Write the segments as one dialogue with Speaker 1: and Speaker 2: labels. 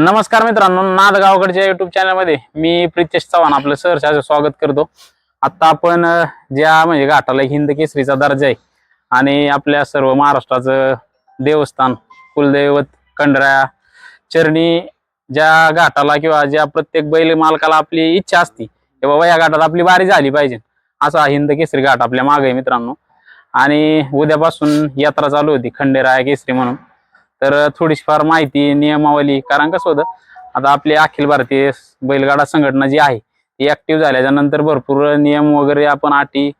Speaker 1: नमस्कार मित्रांनो नादगावकडच्या युट्यूब चॅनलमध्ये मी प्रितेश चव्हाण आपलं सहर्ष स्वागत करतो. आता आपण ज्या म्हणजे घाटाला हिंद केसरीचा दर्जा आहे आणि आपल्या सर्व महाराष्ट्राचं देवस्थान कुलदैवत कंडरा चरणी ज्या घाटाला किंवा ज्या प्रत्येक बैल मालकाला आपली इच्छा असती की बाबा या घाटात आपली बारी झाली पाहिजे. असा हिंद केसरी घाट आपल्या मागे आहे मित्रांनो. आणि उद्यापासून यात्रा चालू होती खंडेराया केसरी म्हणून. तर थोडीशी फार माहिती नियमावली कारण कसं होतं आता आपली अखिल भारतीय बैलगाडा संघटना जी आहे ऍक्टिव्ह झाल्याच्यानंतर भरपूर नियम वगैरे आपण अटी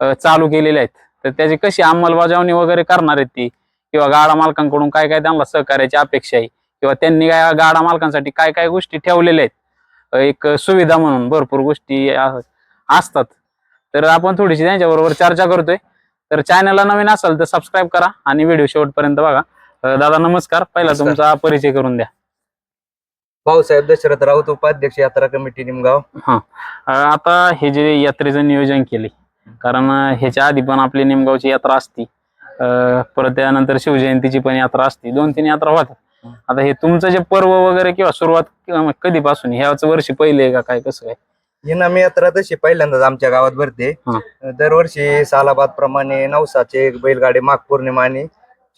Speaker 1: चालू केलेले आहेत. तर त्याची कशी अंमलबजावणी वगैरे करणार आहेत ती? किंवा गाडा मालकांकडून काय काय त्यांना सहकार्याची अपेक्षा आहे? किंवा त्यांनी काय गाडा मालकांसाठी काय काय गोष्टी ठेवलेल्या आहेत? एक सुविधा म्हणून भरपूर गोष्टी असतात. तर आपण थोडीशी त्यांच्याबरोबर चर्चा करतोय. तर चॅनलला नवीन असाल तर सबस्क्राईब करा आणि व्हिडिओ शेवटपर्यंत बघा. दादा नमस्कार. पहिला. तुमचा परिचय करून द्या.
Speaker 2: भाऊसाहेब दशरथ राऊत उपाध्यक्ष यात्रा कमिटी निमगाव.
Speaker 1: अ, आता हे जे यात्रेचं नियोजन केले कारण अ, ह्याच्या आधी पण आपली निमगावची यात्रा असती. अ, परत त्यानंतर शिवजयंतीची पण यात्रा असती. दोन तीन यात्रा होतात
Speaker 2: हं.
Speaker 1: आता हे तुमचं जे पर्व वगैरे किंवा सुरुवात किंवा मग कधीपासून? ह्याच वर्षी पहिले आहे का काय कसं काय?
Speaker 2: इनामी यात्रा तशी पहिल्यांदाच आमच्या गावात भरते.
Speaker 1: हा.
Speaker 2: दरवर्षी सालाबाद प्रमाणे नवसाचे बैलगाडी माघ पौर्णिमा आणि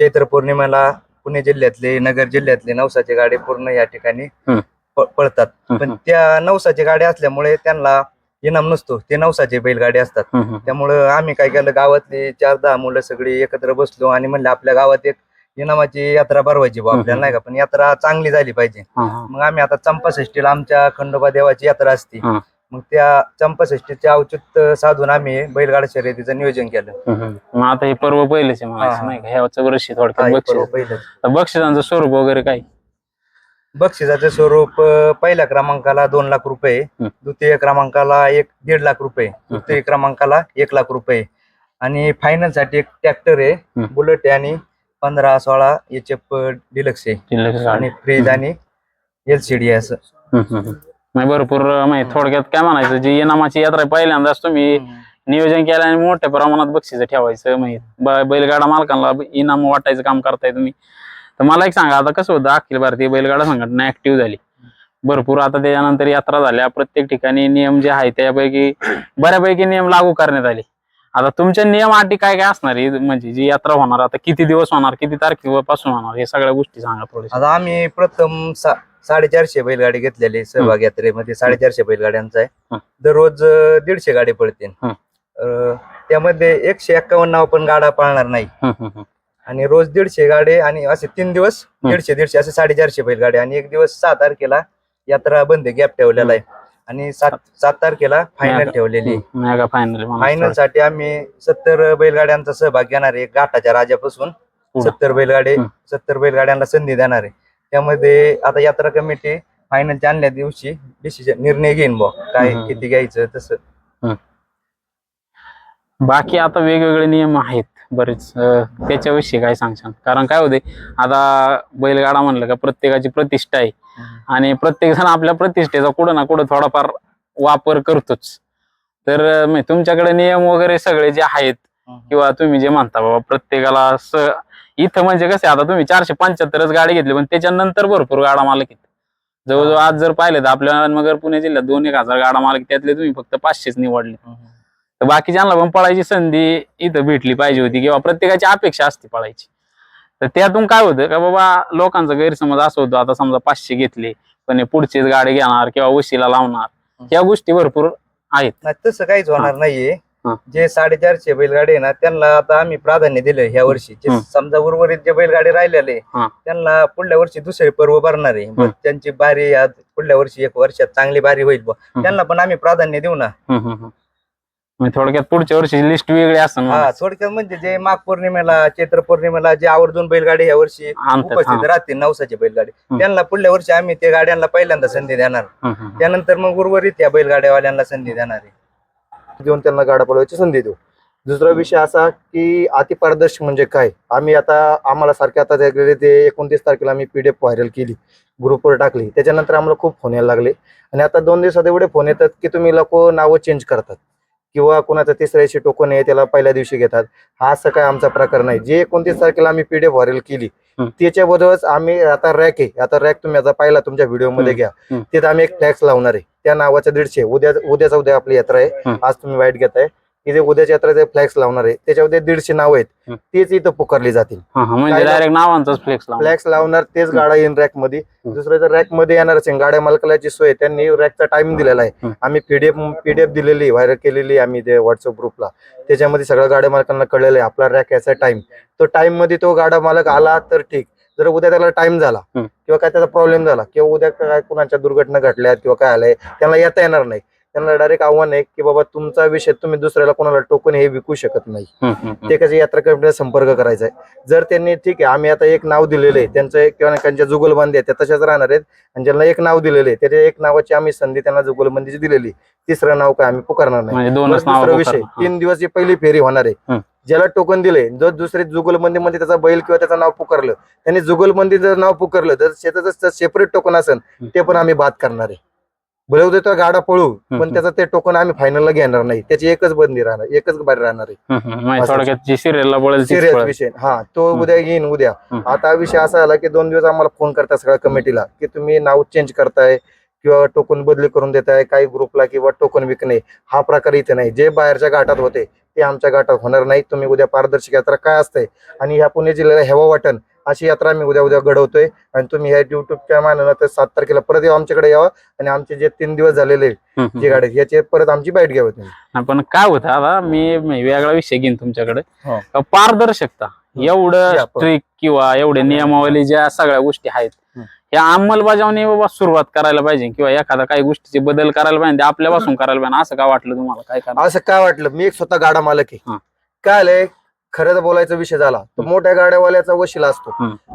Speaker 2: चैत्र पौर्णिमेला पुणे जिल्ह्यातले नगर जिल्ह्यातले नवसाचे गाडी पूर्ण या ठिकाणी
Speaker 1: हं.
Speaker 2: प- पळतात पण त्या नवसाचे गाडी असल्यामुळे त्यांना इनाम नसतो ते नवसाचे बैलगाडी असतात. त्यामुळं आम्ही काय केलं गावातली चार दहा मुलं सगळी एकत्र बसलो आणि म्हणलं आपल्या गावात एक इनामाची यात्रा भरवायची बुवा आपल्याला. नाही का पण यात्रा चांगली झाली पाहिजे. मग आम्ही आता चंपाषष्टीला आमच्या खंडोबा देवाची यात्रा असते
Speaker 1: हा.
Speaker 2: मग त्या चंपाषष्टीचे औचित्य साधून आम्ही बैलगाडा शर्यतीचं नियोजन केलं.
Speaker 1: मग आता हे पर्व पहिलेच आहे. नाही का ह्याच वर्षी थोडक्यात
Speaker 2: हे
Speaker 1: बक्षीस
Speaker 2: पर्व पहिलं.
Speaker 1: तर बक्षिसांचं स्वरूप वगैरे काय
Speaker 2: बक्षिसाचं स्वरूप अं, पहिल्या क्रमांकाला दोन लाख रुपये
Speaker 1: हं.
Speaker 2: द्वितीय क्रमांकाला एक दीड लाख रुपये तृतीय क्रमांकाला एक लाख रुपये आणि फायनलसाठी एक ट्रॅक्टर आहे
Speaker 1: हं.
Speaker 2: बुलेट आहे आणि पंधरा सोळा एच एफ डिलक्स आहे
Speaker 1: जिल्ह्याचं
Speaker 2: आणि फ्रीज आणि एलसीडी असं.
Speaker 1: नाही भरपूर म्हणजे थोडक्यात काय म्हणायचं जी इनामाची यात्रा पहिल्यांदाच तुम्ही नियोजन केलं आणि मोठ्या प्रमाणात बक्षीस ठेवायचं म्हणजे बैलगाडा मालकांना इनाम वाटायचं काम करताय तुम्ही. तर मला एक सांगा आता कसं होतं अखिल भारतीय बैलगाडा संघटना ऍक्टिव्ह झाली. भरपूर आता त्याच्यानंतर यात्रा झाल्या प्रत्येक ठिकाणी नियम जे आहेत त्यापैकी बऱ्यापैकी नियम लागू करण्यात आले. आता तुमच्या नियम अटी काय काय असणार आहे? म्हणजे जी यात्रा होणार आता किती दिवस होणार किती तारखेपासून होणार हे सगळ्या गोष्टी सांगा थोड्या
Speaker 2: आता आम्ही प्रथम सा- साडेचारशे बैलगाडी घेतलेली सहभाग यात्रेमध्ये. साडेचारशे बैलगाड्यांचा आहे.
Speaker 1: हं.
Speaker 2: दररोज अं, दीडशे गाडी पडतील
Speaker 1: हं.
Speaker 2: अं, त्यामध्ये एकशे एक्कावन्न आपण गाडा पाळणार नाही.
Speaker 1: हं, हं, हं.
Speaker 2: आणि रोज दीडशे गाडे आणि असे तीन दिवस
Speaker 1: हं.
Speaker 2: दीडशे दीडशे असे साडेचारशे बैलगाडी. आणि एक दिवस सहा तारखेला यात्रा बंद गॅप ठेवलेला आहे. आणि सात सात तारखेला फायनल ठेवलेली.
Speaker 1: मेगा फायनल
Speaker 2: फायनलसाठी आम्ही सत्तर बैलगाड्यांचा सहभाग घेणार आहे घाटाच्या राजापासून. सत्तर बैलगाडे. सत्तर बैलगाड्यांना संधी देणार आहे त्यामध्ये आता यात्रा कमिटी फायनलच्या आणल्या दिवशी डिसिजन निर्णय घेईन बा काय. किती घ्यायचं तसं
Speaker 1: बाकी आता वेगवेगळे नियम आहेत बरेच त्याच्याविषयी काय सांगशाल? कारण काय होते आता बैलगाडा म्हणलं का प्रत्येकाची प्रतिष्ठा आहे. आणि प्रत्येक जण आपल्या प्रतिष्ठेचा कुठं ना कुठं थोडाफार वापर करतोच. तर तुमच्याकडे नियम वगैरे सगळे जे आहेत किंवा तुम्ही जे म्हणता बाबा प्रत्येकाला इथं म्हणजे कसे आता तुम्ही चारशे पंच्याहत्तरच गाडी घेतली पण त्याच्यानंतर भरपूर गाडा मालक आहेत. जवळजवळ आज जर पाहिलं तर आपल्या मगर पुणे जिल्ह्यात दोन एक हजार गाडा मालक त्यातले तुम्ही फक्त पाचशेच निवडले. तर बाकीच्यांना पण पळायची संधी इथं भेटली पाहिजे होती किंवा प्रत्येकाची अपेक्षा असते पळायची. तर त्यातून काय होतं का बाबा लोकांचा गैरसमज असं होतं आता समजा पाचशे घेतले पण पुढचीच गाडी घेणार किंवा वशीला लावणार या गोष्टी भरपूर आहेत.
Speaker 2: नाही तसं काहीच होणार नाहीये. जे साडेचारशे बैलगाडी आहे ना त्यांना आता आम्ही प्राधान्य दिलं ह्या वर्षी. जे. समजा उर्वरित जे बैलगाडी राहिलेले. त्यांना पुढल्या वर्षी दुसरे पर्व भरणार आहे. त्यांची बारी आज पुढल्या वर्षी एक वर्षात चांगली बारी होईल. त्यांना पण आम्ही प्राधान्य देऊ ना.
Speaker 1: म्हणजे थोडक्यात पुढच्या वर्षी लिस्ट वेगळी असेल
Speaker 2: हा थोडक्यात म्हणजे जे माघ पौर्णिमेला चैत्र पौर्णिमेला जे आवर्जून बैलगाडी ह्या वर्षी
Speaker 1: आणतात हा.
Speaker 2: उपस्थित राहतील नवसाची बैलगाडी. त्यांना पुढल्या वर्षी आम्ही त्या गाड्यांना पहिल्यांदा संधी देणार.
Speaker 1: हम्म, हम्म.
Speaker 2: त्यानंतर मग उर्वरित या बैलगाड्यावाल्यांना संधी देणार आहे. देऊन त्यांना गाडा पळवायची संधी देऊ.
Speaker 3: दुसरा विषय असा की अतिपारदर्शक म्हणजे काय? आम्ही आता आम्हाला सारखे आता गेले ते एकोणतीस तारखेला आम्ही पीडीएफ व्हायरल केली. ग्रुपवर टाकली. त्याच्यानंतर आम्हाला खूप फोन यायला लागले. आणि आता दोन दिवसात एवढे फोन येतात की तुम्ही लोक नावं चेंज करतात. किंवा कोणाचं तिसऱ्या दिवशी टोकन आहे त्याला पहिल्या दिवशी घेतात हा असं काय आमचा प्रकार नाही जे एकोणतीस तारखेला आम्ही पीडीएफ व्हायरल केली. त्याच्याबरोबरच आम्ही आता रॅक आहे आता रॅक तुम्ही आता पाहिला तुमच्या व्हिडिओमध्ये. घ्या. तिथं आम्ही एक टॅक्स लावणार आहे त्या नावाचं दीडशे उद्या उद्याचा उद्या आपली यात्रा आहे. आज तुम्ही वाईट घेताय इथे उद्याच्या यात्रेचे फ्लॅक्स लावणार आहे त्याच्यामध्ये दीडशे नाव आहेत. तेच इथं पुकारली जातील.
Speaker 1: म्हणजे
Speaker 3: काय
Speaker 1: डायरेक्ट नावांचाच फ्लेक्स
Speaker 3: फ्लॅक्स लावणार तेच
Speaker 1: हम्म.
Speaker 3: गाडा येईन रॅकमध्ये जर रॅकमध्ये येणार असेल गाड्या मालकाची सोय त्यांनी रॅकचा टाइम दिलेला आहे. आम्ही पीडीएफ पीडीएफ दिलेली व्हायरल केलेली आम्ही ते व्हॉट्सअप ग्रुपला त्याच्यामध्ये सगळ्या गाड्या मालकांना कळलेलं आहे. आपला रॅक याचा टाइम तो टाइममध्ये तो गाडा मालक आला तर ठीक. जर उद्या त्याला टाइम झाला. किंवा काय त्याचा प्रॉब्लेम झाला किंवा उद्या काय कुणाच्या दुर्घटना घडल्या किंवा काय आलंय त्यांना येता येणार नाही. त्यांना डायरेक्ट आव्हान आहे की बाबा तुमचा विषय तुम्ही दुसऱ्याला कोणाला टोकन हे विकू शकत नाही. ते कसे यात्रा कमिटीला संपर्क करायचा आहे. जर त्यांनी ठीक आहे आम्ही आता एक नाव दिलेलं आहे. त्यांचं किंवा त्यांच्या जुगलबंदी आहे त्या तशाच राहणार आहेत. आणि ज्यांना एक नाव दिलेलं आहे. त्याच्या एक नावाची आम्ही संधी त्यांना जुगलबंदीची दिलेली तिसरं नाव काय आम्ही पुकारणार नाही.
Speaker 1: म्हणजे
Speaker 3: दुसरा विषय तीन दिवस पहिली फेरी होणार आहे. ज्याला टोकन दिले जो दुसरे जुगलबंदीमध्ये त्याचा बैल किंवा त्याचं नाव पुकारलं त्यांनी जुगलबंदी जर नाव पुकारलं तर शेताचं सेपरेट टोकन असेल. ते पण आम्ही बाद करणार आहे. भले उद्या तो गाडा पळू. पण त्याचं ते टोकन आम्ही फायनलला घेणार नाही. त्याची एकच बंदी राहणार एकच बाहेर राहणार आहे.
Speaker 1: थोडक्यात जी सिरियलला.
Speaker 3: विषय. हा तो. उद्या येईन उद्या. आता विषय असा आला की दोन दिवस आम्हाला फोन करता सगळ्या कमिटीला की तुम्ही नाव चेंज करताय किंवा टोकन बदली करून देताय काही ग्रुपला किंवा टोकन विकणे हा प्रकार इथे नाही. जे बाहेरच्या घाटात होते ते आमच्या घाटात होणार नाही. तुम्ही उद्या पारदर्शक यात्रा काय असते आणि ह्या पुणे जिल्ह्याला हेवा वाटण अशी यात्रा आम्ही उद्या उद्या घडवतोय. आणि तुम्ही ह्या युट्यूबच्या मानानं तर सात तारखेला परत येऊ आमच्याकडे यावं. आणि आमचे जे तीन दिवस झालेले. जे गाडी याचे परत आमची बाईट घ्यावं तुम्ही.
Speaker 1: पण काय होतं आता मी वेगळा विषय घेईन तुमच्याकडे. पारदर्शकता एवढं
Speaker 3: या.
Speaker 1: स्ट्रिक किंवा एवढे नियमावली ज्या सगळ्या गोष्टी आहेत. या अंमलबजावणी बाबा सुरुवात करायला पाहिजे किंवा एखादा काही गोष्टीचे बदल करायला पाहिजे आपल्यापासून करायला पाहिजे. असं काय वाटलं तुम्हाला? काय
Speaker 3: असं काय वाटलं? मी एक स्वतः गाडा मालक आहे. काय आलंय? खरं बोलायचा विषय झाला तर
Speaker 1: हम्म.
Speaker 3: मोठ्या गाड्यावाल्याचा वशिला असतो.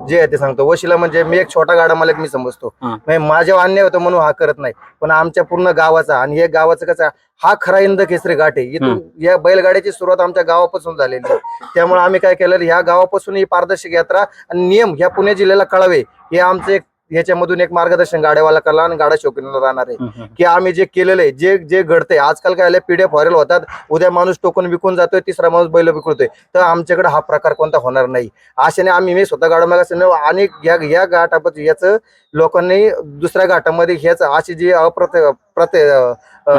Speaker 3: जे आहे ते सांगतो. वशिला म्हणजे मी एक छोटा गाडा मालक मी समजतो. म्हणजे माझ्या अन्याय होतं म्हणून हा करत नाही. पण आमच्या पूर्ण गावाचा आणि हे गावाचं कसं हा खरा इंद केसरी घाट आहे. इथून या बैलगाड्याची सुरुवात आमच्या गावापासून झालेली आहे. त्यामुळे आम्ही काय केलं ह्या गावापासून ही पारदर्शक यात्रा आणि नियम ह्या पुणे जिल्ह्याला कळावे हे आमचं एक ह्याच्यामधून एक मार्गदर्शन गाड्यावाला कला आणि गाडा शौकीनला राहणार आहे. की आम्ही जे केलेलं आहे जे जे घडतंय आजकाल काय आलं पीडीएफ व्हायरल होतात उद्या माणूस टोकन विकून जातोय तिसरा माणूस बैल विकतोय तर आमच्याकडे हा प्रकार कोणता होणार नाही अशाने आम्ही मी स्वतः गाडा मागा आणि या या घाटापत याचं लोकांनी दुसऱ्या घाटामध्ये ह्याच अशी जी अप्रत प्रते अं,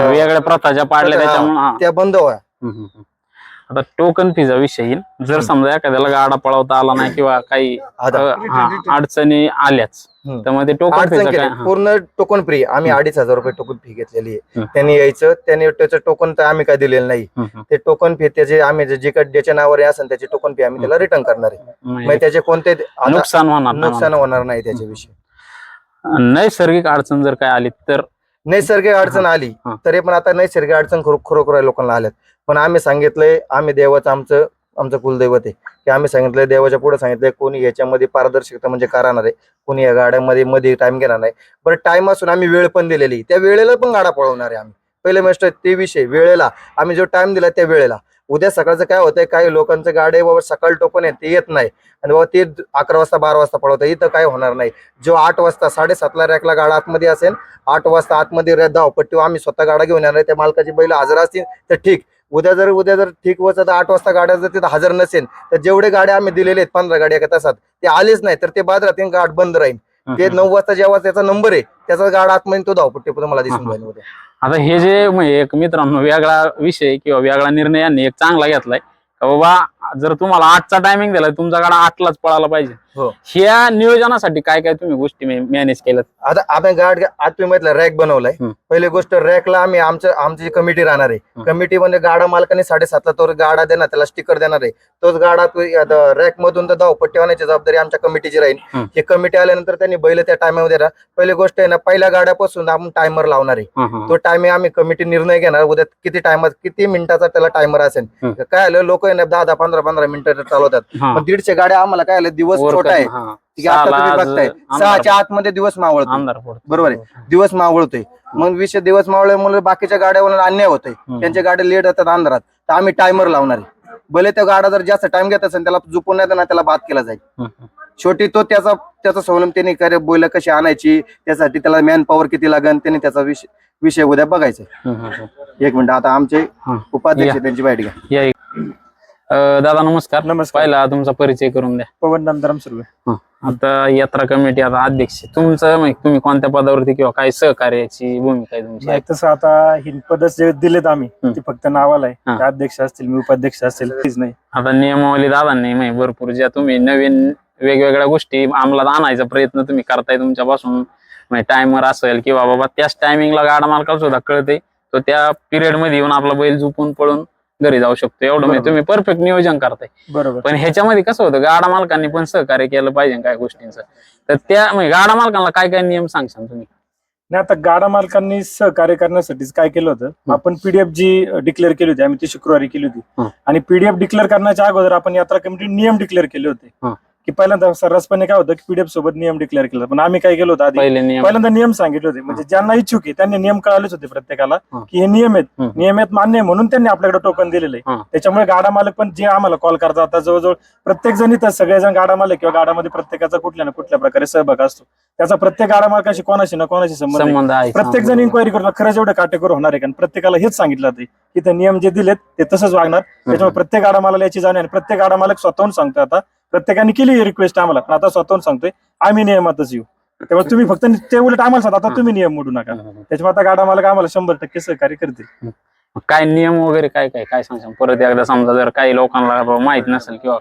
Speaker 1: वेगळ्या प्रथा ज्या पाडल्या.
Speaker 3: त्या बंद व्हा.
Speaker 1: आता टोकन फीचा विषय येईल. जर समजा एखाद्याला गाडा पळवता आला नाही किंवा काही हा, अडचणी आल्याच
Speaker 3: हम्म.
Speaker 1: तर मग ते टोकन
Speaker 3: अडचण
Speaker 1: फीचं
Speaker 3: केली.
Speaker 1: काय हा.
Speaker 3: पूर्ण टोकन फ्री आम्ही. अडीच हजार रुपये टोकन फी घेतलेली आहे. त्यांनी यायचं त्यांनी त्याचं टोकन तर आम्ही काय दिलेलं नाही.
Speaker 1: हम्म, हम्म.
Speaker 3: ते टोकन फी त्याचे आम्ही जे- जे काही ज्याच्या नावावर असेल त्याची टोकन फी आम्ही त्याला रिटर्न करणार आहे.
Speaker 1: म्हणजे
Speaker 3: मग त्याचे कोणते आता
Speaker 1: नुकसान होणार नाही.
Speaker 3: नुकसान होणार नाही त्याच्याविषयी.
Speaker 1: नैसर्गिक अडचण जर काय आली तर
Speaker 3: नैसर्गिक अडचण आली
Speaker 1: हा.
Speaker 3: तरी पण आता नैसर्गिक अडचण खरो- खरोखर लोकांना आल्यात. पण आम्ही सांगितलंय आम्ही देवाचं आमचं आमचं कुलदैवत आहे. की आम्ही सांगितलंय देवाच्या पुढे सांगितलंय कोणी याच्यामध्ये पारदर्शकता म्हणजे का राहणार आहे कोणी या गाड्यामध्ये मध्ये टाइम घेणार नाही. बरं टाइम असून आम्ही वेळ पण दिलेली त्या वेळेला पण गाडा पळवणार आहे आम्ही. पहिले गोष्ट ते विषय वेळेला. आम्ही जो टाइम दिला त्या वेळेला. उद्या सकाळचं काय होतंय काही लोकांचं गाडी बाबा सकाळ टोपण आहे ते येत नाही. आणि बाबा ते अकरा वाजता बारा वाजता पळवतं इथं काय होणार नाही. जो आठ वाजता साडेसातला रॅकला गाडा आतमध्ये असेल आठ वाजता आतमध्ये रे- धावपट्टी आम्ही स्वतः गाडा घेऊन येणार आहे. त्या मालकाची बैल हजर असतील तर ठीक. उद्या जर उद्या जर ठीक तर आठ वाजता गाड्या जर तिथं हजर नसेल तर जेवढे गाड्या आम्ही दिलेले आहेत पंधरा गाड्या एका तासात ते आलेच नाही तर ते बाद राहतील गाठ बंद राहील. ते. नऊ वाजता जेव्हा त्याचा नंबर आहे त्याचा गाडा आतमध्ये तो धावपट्टी तुम्हाला दिसून. जाईल उद्या.
Speaker 1: आता हे जे म्हणजे एक मित्रांनो वेगळा विषय किंवा वेगळा निर्णय यांनी एक चांगला घेतलाय. का बाबा जर तुम्हाला आठचा टायमिंग दिलाय तुमचा गाडा आठलाच पळायला पाहिजे.
Speaker 3: हो.
Speaker 1: ह्या नियोजनासाठी काय काय तुम्ही गोष्टी मॅनेज केल्यात
Speaker 3: आता आपण गाड आज तुम्ही म्हटलं रॅक बनवलाय
Speaker 1: हम्म.
Speaker 3: पहिली गोष्ट रॅकला आम्ही आमचं आमची कमिटी राहणार आहे
Speaker 1: हम्म.
Speaker 3: कमिटी मध्ये गाडा मालकाने साडेसातला तो गाडा देणार त्याला स्टिकर देणार आहे तोच गाडा रॅक मधून तर धावपट्टी होण्याची जबाबदारी आमच्या कमिटीची राहील
Speaker 1: हम्म.
Speaker 3: ही कमिटी आल्यानंतर त्यांनी बैल त्या टायमामध्ये राहा पहिली गोष्ट आहे ना पहिल्या गाड्यापासून आपण टायमर लावणार आहे. तो टाइम आम्ही कमिटी निर्णय घेणार उद्या किती टायमात किती मिनिटाचा त्याला टायमर असेल. काय आलं लोक आहे ना दहा दहा पंधरा पंधरा मिनिटं चालवतात
Speaker 1: हा.
Speaker 3: पण दीडशे गाड्या आम्हाला काय आलं दिवस छोटा आहे
Speaker 1: करणं.
Speaker 3: की आता
Speaker 1: सहाला
Speaker 3: तुम्ही
Speaker 1: आज
Speaker 3: बघताय
Speaker 1: अंधार
Speaker 3: सहाच्या आतमध्ये दिवस मावळतो
Speaker 1: पडतो
Speaker 3: बरोबर आहे. दिवस मावळतोय मग विषय दिवस मावळल्यामुळे बाकीच्या गाड्यावर अन्याय होतोय
Speaker 1: हम्म.
Speaker 3: त्यांच्या गाड्या लेट येतात अंधारात तर आम्ही टायमर लावणार आहे भले तो गाडा जर जास्त टाइम घेत असेल त्याला झुपून नाही ना त्याला बाद केला जाईल
Speaker 1: हम्म.
Speaker 3: शेवटी तो त्याचा त्याचा स्वावलंब त्याने करे बैल कशी आणायची त्यासाठी त्याला मॅन पॉवर किती लागेल त्याने त्याचा विषय विषय उद्या बघायचा
Speaker 1: हम्म, हम्म, हम्म.
Speaker 3: एक मिनिट आता आमचे. उपाध्यक्ष
Speaker 1: या.
Speaker 3: त्यांची बाईट घ्या
Speaker 1: या. अं, दादा नमस्कार.
Speaker 4: नमस्कार.
Speaker 1: पहिला तुमचा परिचय करून द्या.
Speaker 4: पवन सुर्वे.
Speaker 1: हं. आता यात्रा कमिटी आता अध्यक्ष. तुमचं म्हणजे तुम्ही कोणत्या पदावरती किंवा काय सहकार्याची भूमिका आहे तुमची?
Speaker 4: नाही तसं आता ही पद जे दिलेत आम्ही. ते फक्त नावाला आहे. ते अध्यक्ष असतील मी उपाध्यक्ष असेल तेच नाही.
Speaker 1: आता नियमावली दादांनी म्हणजे भरपूर ज्या तुम्ही नवीन वेगवेगळ्या गोष्टी अंमलात आणायचा प्रयत्न तुम्ही करताय तुमच्यापासून म्हणजे टायमर असेल किंवा बाबा त्याच टायमिंगला गाडा मालकाला सुद्धा कळते तो त्या पिरियडमध्ये येऊन आपला बैल झुपून पळून घरी जाऊ शकतो. एवढं म्हणजे
Speaker 4: बरोबर.
Speaker 1: तुम्ही परफेक्ट नियोजन करताय.
Speaker 4: बरोबर.
Speaker 1: पण ह्याच्यामध्ये कसं होतं गाडा मालकांनी पण सहकार्य केलं पाहिजे काय गोष्टींचं. तर त्या म्हणजे गाडा मालकांना काय काय नियम सांगशाल तुम्ही?
Speaker 4: नाही आता गाडा मालकांनी सहकार्य करण्यासाठीच काय केलं होतं? आपण पीडीएफ जी डिक्लेअर केली होती आम्ही ती शुक्रवारी केली. होती. आणि पीडीएफ डिक्लेअर करण्याच्या अगोदर आपण यात्रा कमिटी नियम डिक्लेअर केले. होते. की पहिल्यांदा सर्रासपणे काय होतं की पीडीएफ सोबत नियम डिक्लेअर केला पण आम्ही काय केलं होतं आधी?
Speaker 1: पहिले नियम.
Speaker 4: पहिल्यांदा नियम सांगितले होते. म्हणजे ज्यांना इच्छुक आहे त्यांनी नियम कळालेच होते प्रत्येकाला
Speaker 1: हं.
Speaker 4: की हे नियम आहेत. नियम आहेत मान्य आहे म्हणून त्यांनी आपल्याकडे टोकन दिलेलं आहे. त्याच्यामुळे गाडा मालक पण जे आम्हाला कॉल करतात आता जवळजवळ प्रत्येक जण इथं सगळेजण गाडा मालक किंवा गाडामध्ये प्रत्येकाचा कुठल्या ना कुठल्या प्रकारे सहभाग असतो. त्याचा प्रत्येक गाडा मालकाशी कोणाशी ना कोणाशी संबंध आहे.
Speaker 1: संबंध आहे.
Speaker 4: प्रत्येक जण इन्क्वायरी करतो खरंच एवढं काटेकोर होणार आहे कारण प्रत्येकाला हेच सांगितलं जाते की ते नियम जे दिलेत ते तसंच वागणार. त्याच्यामुळे प्रत्येक गाडा मालाला याची जाणीव आहे. आणि प्रत्येक गाडा मालक स्वतःहून सांगतोय आता प्रत्येकाने केली रिक्वेस्ट आम्हाला. पण आता स्वतःहून सांगतोय आम्ही नियमातच येऊ. त्यामुळे तुम्ही फक्त ते उलट आम्हाला सांगता आता तुम्ही नियम मोडू नका. त्याच्यामुळे आता गाडा मालक आम्हाला शंभर टक्के सहकार्य करतील.
Speaker 1: काय नियम वगैरे काय काय काय सांगशाल परत एकदा समजा जर काही लोकांना माहीत नसेल किंवा.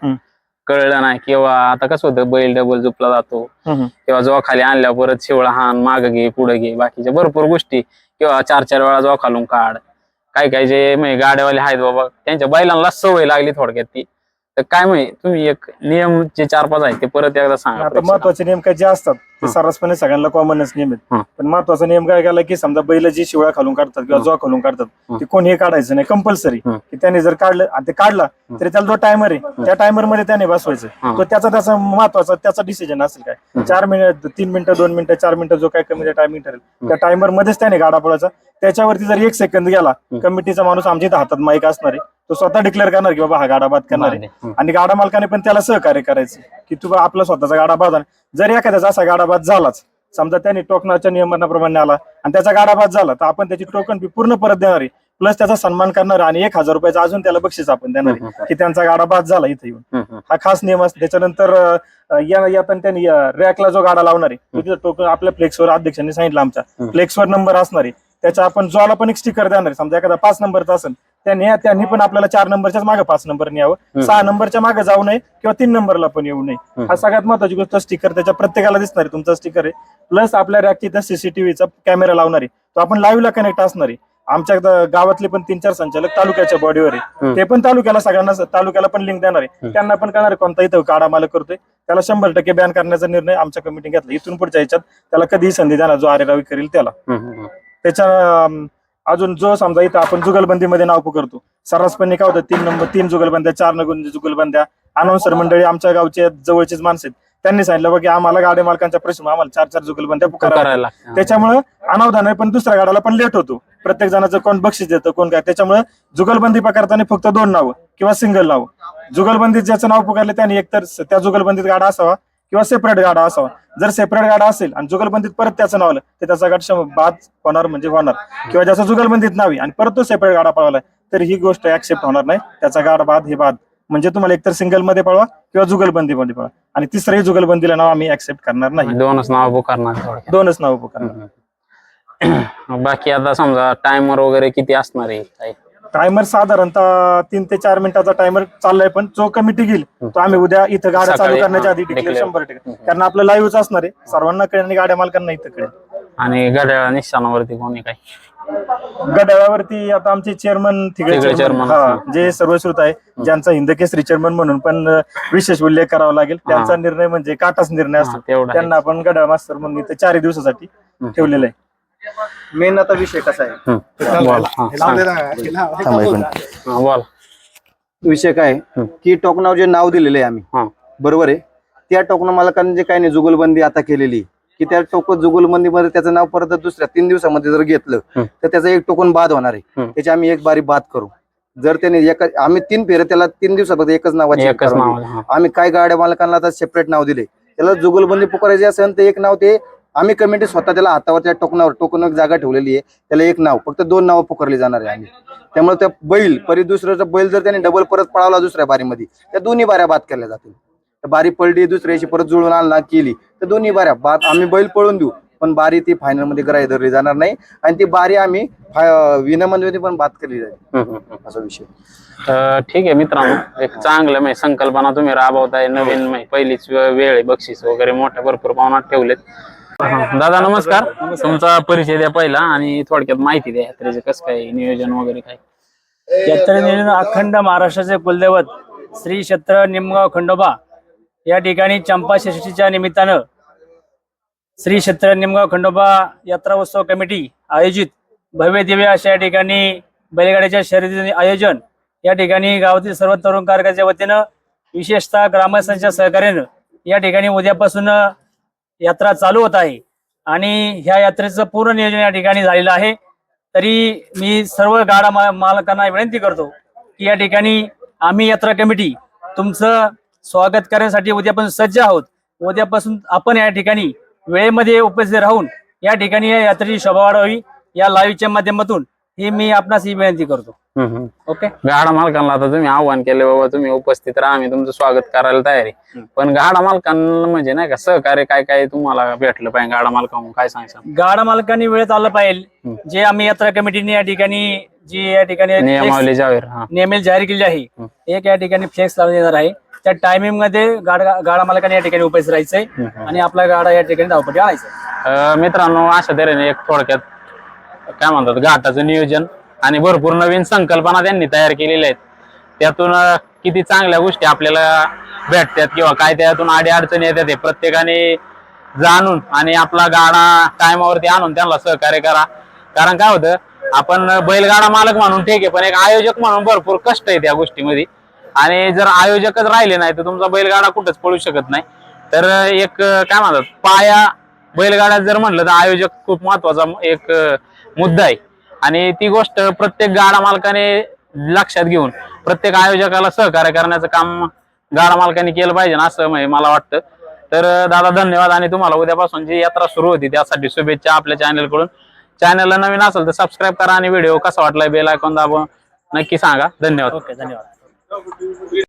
Speaker 1: कळलं नाही किंवा आता कसं होतं बैल डबल झुपला जातो. किंवा जो खाली आणल्यावर परत शिवळा हान माग घे पुढे घे बाकीच्या भरपूर गोष्टी. किंवा चार चार वेळा जो खालून काढ. काय काय जे म्हणजे गाड्यावाले आहेत बाबा त्यांच्या बैलांना सवय लागली थोडक्यात ती. तर काय म्हणजे तुम्ही एक नियम जे चार पाच आहेत ते परत एकदा सांगा
Speaker 4: आता
Speaker 1: प्रेक्षकांना.
Speaker 4: महत्त्वाचे नियम काय जे असतात ते
Speaker 1: हं.
Speaker 4: सर्रासपणे सगळ्यांना कॉमनच नियम
Speaker 1: हं.
Speaker 4: आहेत पण महत्त्वाचा नियम काय केला की समजा बैल जी शिवळा खालून काढतात किंवा
Speaker 1: हं.
Speaker 4: जो खालून काढतात
Speaker 1: हं.
Speaker 4: ते कोणी हे काढायचं नाही कंपल्सरी
Speaker 1: हं.
Speaker 4: की त्याने जर काढलं आणि ते काढला
Speaker 1: हं.
Speaker 4: तरी त्याला जो टायमर आहे त्या टायमरमध्ये त्याने बसवायचं
Speaker 1: हं.
Speaker 4: तो त्याचा त्याचा महत्त्वाचा त्याचा डिसिजन असेल काय. चार मिनिट तीन मिनिटं दोन मिनिटं चार मिनिटं जो काय कमी टायमिंग ठरेल. त्या टायमर मध्येच त्याने गाडा पळायचा त्याच्यावरती जर एक सेकंद गेला
Speaker 1: हं.
Speaker 4: कमिटीचा माणूस आमच्या इथं हातात माईक असणार आहे तो स्वतः डिक्लेअर करणार की बाबा हा गाडा बाद करणार आहे. आणि गाडा मालकाने पण त्याला सहकार्य करायचं की तू बा आपला स्वतःचा गाडा बाद. जर एखाद्याचा असा गाडा बाद झालाच समजा त्याने टोकनाच्या नियमनाप्रमाणे आला आणि त्याचा गाडा बाद झाला तर आपण त्याची टोकन पूर्ण परत देणार आहे प्लस त्याचा सन्मान करणार आणि एक हजार रुपयाचा अजून त्याला बक्षीस आपण देणार आहे. की त्यांचा गाडा बाद झाला इथे येऊन. हा खास नियम असतो त्याच्यानंतर येताना त्यांनी रॅकला जो गाडा लावणार आहे तो तिथं टोकन आपल्या फ्लेक्सवर अध्यक्षांनी सांगितलं आमच्या. फ्लेक्सवर नंबर असणार आहे त्याच्या आपण जोला पण एक स्टिकर देणार आहे. समजा एखादा पाच नंबरचा असेल त्यांनी त्यांनी पण आपल्याला चार नंबरच्याच मागे पाच नंबर यावं.
Speaker 1: हम्म.
Speaker 4: सहा नंबरच्या मागे जाऊ नये किंवा तीन नंबरला पण येऊ नये. हा सगळ्यात महत्वाची गोष्ट स्टिकर त्याच्या प्रत्येकाला दिसणार आहे. तुमचा स्टिकर आहे. प्लस आपल्या रॅकची सीसीटीव्हीचा कॅमेरा लावणार आहे. तो आपण लाईव्हला कनेक्ट असणार आहे. आमच्या गावातले पण तीन चार संचालक तालुक्याच्या बॉडीवर आहे. ते पण तालुक्याला सगळ्यांना तालुक्याला पण लिंक देणार आहे. त्यांना पण कळणार आहे. कोणता इथं काढा मालक करतोय. त्याला शंभर टक्के बॅन करण्याचा निर्णय आमच्या कमिटी घेतला. इथून पुढच्या ह्याच्यात त्याला कधीही संधी देणार. जो आरेरावी करेल त्याला. त्याच्या अजून जो समजा इथं आपण जुगलबंदीमध्ये नाव पुकारतो सर्रासपणे काय होतं तीन नंबर तीन जुगलबंद्या चार नगुन जुगलबंद्या. अनाउन्सर मंडळी आमच्या गावचे जवळचेच माणसं आहेत. त्यांनी सांगितलं बघा आम्हाला गाड्या मालकांच्या प्रश्न आम्हाला चार चार जुगलबंद्या पुकारा
Speaker 1: करायला लागतं.
Speaker 4: त्याच्यामुळं अनावधान आहे पण दुसऱ्या गाड्याला पण लेट होतो. प्रत्येक जणाचं कोण बक्षीस देतं कोण काय. त्याच्यामुळे जुगलबंदी पकडताना फक्त दोन नावं किंवा सिंगल नाव. जुगलबंदीत ज्याचं नाव पुकारले त्याने एकतर त्या जुगलबंदीत गाडा असावा किंवा सेपरेट गाडा असावा. जर सेपरेट गाडा असेल आणि जुगलबंदीत परत त्याचं नाव आलं तर त्याचा गाठ बाद होणार म्हणजे होणार. किंवा ज्याचं जुगलबंदीत नाव आहे आणि परत तो सेपरेट गाडा पळवलाय तर ही गोष्ट ऍक्सेप्ट होणार नाही. त्याचा गाडा बाद हे बाद. म्हणजे तुम्हाला एकतर सिंगलमध्ये पळवा किंवा जुगलबंदीमध्ये पळवा. आणि तिसऱ्याही जुगलबंदीला नाव आम्ही ऍक्सेप्ट करणार नाही.
Speaker 1: दोनच नाव पुकारणार.
Speaker 4: दोनच नाव पुकारणार.
Speaker 1: बाकी आता समजा टायमर वगैरे किती असणार आहे?
Speaker 4: टायमर साधारणतः तीन ते चार मिनिटाचा टायमर चाललाय पण जो कमिटी घेईल तो आम्ही उद्या इथं गाड्या चालू
Speaker 1: सकाळी,
Speaker 4: करण्याच्या
Speaker 1: हा,
Speaker 4: आधी
Speaker 1: declare.
Speaker 4: शंभर टक्के. कारण आपलं लाईव्हच असणार आहे. सर्वांना कळेल आणि गाड्या मालकांना इथं कळेल.
Speaker 1: आणि घड्याळ निशाणावरती कोणी काय?
Speaker 4: गडावरती आता आमचे चेअरमन
Speaker 1: chairman
Speaker 4: चेअरमन हा जे सर्वश्रुत आहे ज्यांचा हिंदकेसरी चेअरमन म्हणून पण अं, विशेष उल्लेख करावा लागेल. त्यांचा निर्णय म्हणजे काटाच निर्णय
Speaker 1: हा,
Speaker 4: असतो.
Speaker 1: तेवढा आहे.
Speaker 4: त्यांना आपण गडाळ मास्तर म्हणून इथं चारही दिवसासाठी. ठेवलेलं आहे.
Speaker 3: मेन आता विषय कसा आहे.
Speaker 1: बोला हा. हा,
Speaker 3: विषय काय?
Speaker 1: हं.
Speaker 3: की टोकनावर जे नाव दिलेलं आहे आम्ही
Speaker 1: हा.
Speaker 3: बरोबर आहे त्या टोकना मालकांनी जे काही नाही जुगलबंदी आता केलेली की त्या टोक जुगलबंदीमध्ये त्याचं नाव परत दुसऱ्या तीन दिवसामध्ये जर घेतलं. तर त्याचं एक टोकन बाद होणार आहे. त्याची आम्ही एक बारी बाद करू जर त्यांनी एका आम्ही तीन फेरे त्याला तीन दिवसात एकच नावाची
Speaker 1: एकच
Speaker 3: परवानगी.
Speaker 1: नाव हा.
Speaker 3: आम्ही काय गाड्या मालकांना आता सेपरेट नाव दिले त्याला जुगलबंदी पुकारायची असेल तर एक नाव ते आम्ही कमिटी स्वतः त्याला हातावरच्या टोकनावर टोकन एक जागा ठेवलेली आहे. त्याला एक नाव फक्त दोन नावं पुकारली जाणार आहे आम्ही. त्यामुळे त्या बैल परी दुसऱ्याचा बैल जर त्याने डबल परत पळावला दुसऱ्या बारीमध्ये त्या दोन्ही बाऱ्या बाद केल्या जातील. बारी पडली दुसऱ्याशी परत जुळून आणला केली. तर दोन्ही बाऱ्या बाद आम्ही बैल पळून देऊ. पण बारी ती फायनलमध्ये ग्राह्य धरली जाणार नाही. आणि ती बारी आम्ही विनामध्ये पण बाद केली जाईल. असा विषय.
Speaker 1: ठीक आहे मित्रांनो. एक चांगलं म्हणजे संकल्पना तुम्ही राबवताय नवीन पहिलीच वेळ आहे बक्षीस वगैरे मोठ्या भरपूर प्रमाणात ठेवलेत. हा. दादा नमस्कार. तुमचा परिचय द्या पहिला आणि थोडक्यात माहिती द्या यात्रेचे कसं काय नियोजन वगैरे काय?
Speaker 5: यात्रेनियोजन अखंड महाराष्ट्राचे कुलदैवत श्री क्षेत्र निमगाव खंडोबा. या ठिकाणी चंपा षष्ठीच्या निमित्तानं श्री क्षेत्र निमगाव खंडोबा यात्रा उत्सव कमिटी आयोजित भव्य दिव्य अशा या ठिकाणी बैलगाड्याच्या शर्यतीचे आयोजन या ठिकाणी गावातील सर्व तरुण कारकाच्या वतीनं विशेषतः ग्रामस्थांच्या सहकार्यानं या ठिकाणी उद्यापासून यात्रा चालू होत आहे. आणि ह्या यात्रेचं पूर्ण नियोजन या ठिकाणी झालेलं आहे. तरी मी सर्व गाडा मा- मालकांना विनंती करतो की या ठिकाणी आम्ही यात्रा कमिटी तुमचं स्वागत करण्यासाठी उद्यापासून सज्ज आहोत. उद्यापासून आपण या ठिकाणी वेळेमध्ये उपस्थित राहून या ठिकाणी या यात्रेची शोभा वाढवावी या लाईव्हच्या माध्यमातून ही मी आपणास ही विनंती करतो. ओके?
Speaker 1: गाडा मालकांना आता तुम्ही आव्हान केले बाबा तुम्ही उपस्थित राहा आम्ही तुमचं स्वागत करायला तयार. आहे पण गाडा मालकांना म्हणजे नाही का सहकार्य काय काय तुम्हाला भेटलं पाहिजे गाडा मालकांना काय सांगशाल
Speaker 5: गाडा मालकांनी वेळेत आलं पाहिजे. जे आम्ही यात्रा कमिटीने या ठिकाणी जी या ठिकाणी
Speaker 1: नियमावली जाहीर
Speaker 5: नियमित जाहीर केली आहे. एक या ठिकाणी फ्लेक्स लावण्यात येणार आहे. त्या टायमिंगमध्ये गाडा गाडा मालकाने या ठिकाणी उपस्थित राहायचंय. आणि आपला गाडा या ठिकाणी धावपट्टी आणायचा
Speaker 1: मित्रांनो अशा तऱ्हेने एक थोडक्यात काय म्हणतात घाटाचं नियोजन. आणि भरपूर नवीन संकल्पना त्यांनी तयार केलेल्या आहेत. त्यातून किती चांगल्या गोष्टी आपल्याला भेटतात किंवा काय त्यातून आडी अडचणी येतात हे प्रत्येकाने जाणून आणि आपला गाडा टायमावरती आणून त्यांना सहकार्य करा. कारण काय होतं आपण बैलगाडा मालक म्हणून ठीक आहे पण एक आयोजक म्हणून भरपूर कष्ट आहे त्या गोष्टीमध्ये. आणि जर आयोजकच राहिले नाही तर तुमचा बैलगाडा कुठंच पळू शकत नाही. तर एक काय म्हणतात पाया बैलगाड्यात जर म्हणलं तर आयोजक खूप महत्त्वाचा एक मुद्दा आहे. आणि ती गोष्ट प्रत्येक गाडा मालकाने लक्षात घेऊन प्रत्येक आयोजकाला सहकार्य करण्याचं काम गाडा मालकाने केलं पाहिजे ना असं म्हणजे मला वाटतं. तर दादा धन्यवाद आणि तुम्हाला उद्यापासून जी यात्रा सुरू होती त्यासाठी शुभेच्छा आपल्या चॅनलकडून चॅनलला नवीन असेल तर सबस्क्राईब करा आणि व्हिडिओ कसा वाटलाय बेल आयकॉन दाबून नक्की सांगा. धन्यवाद.
Speaker 5: ओके धन्यवाद.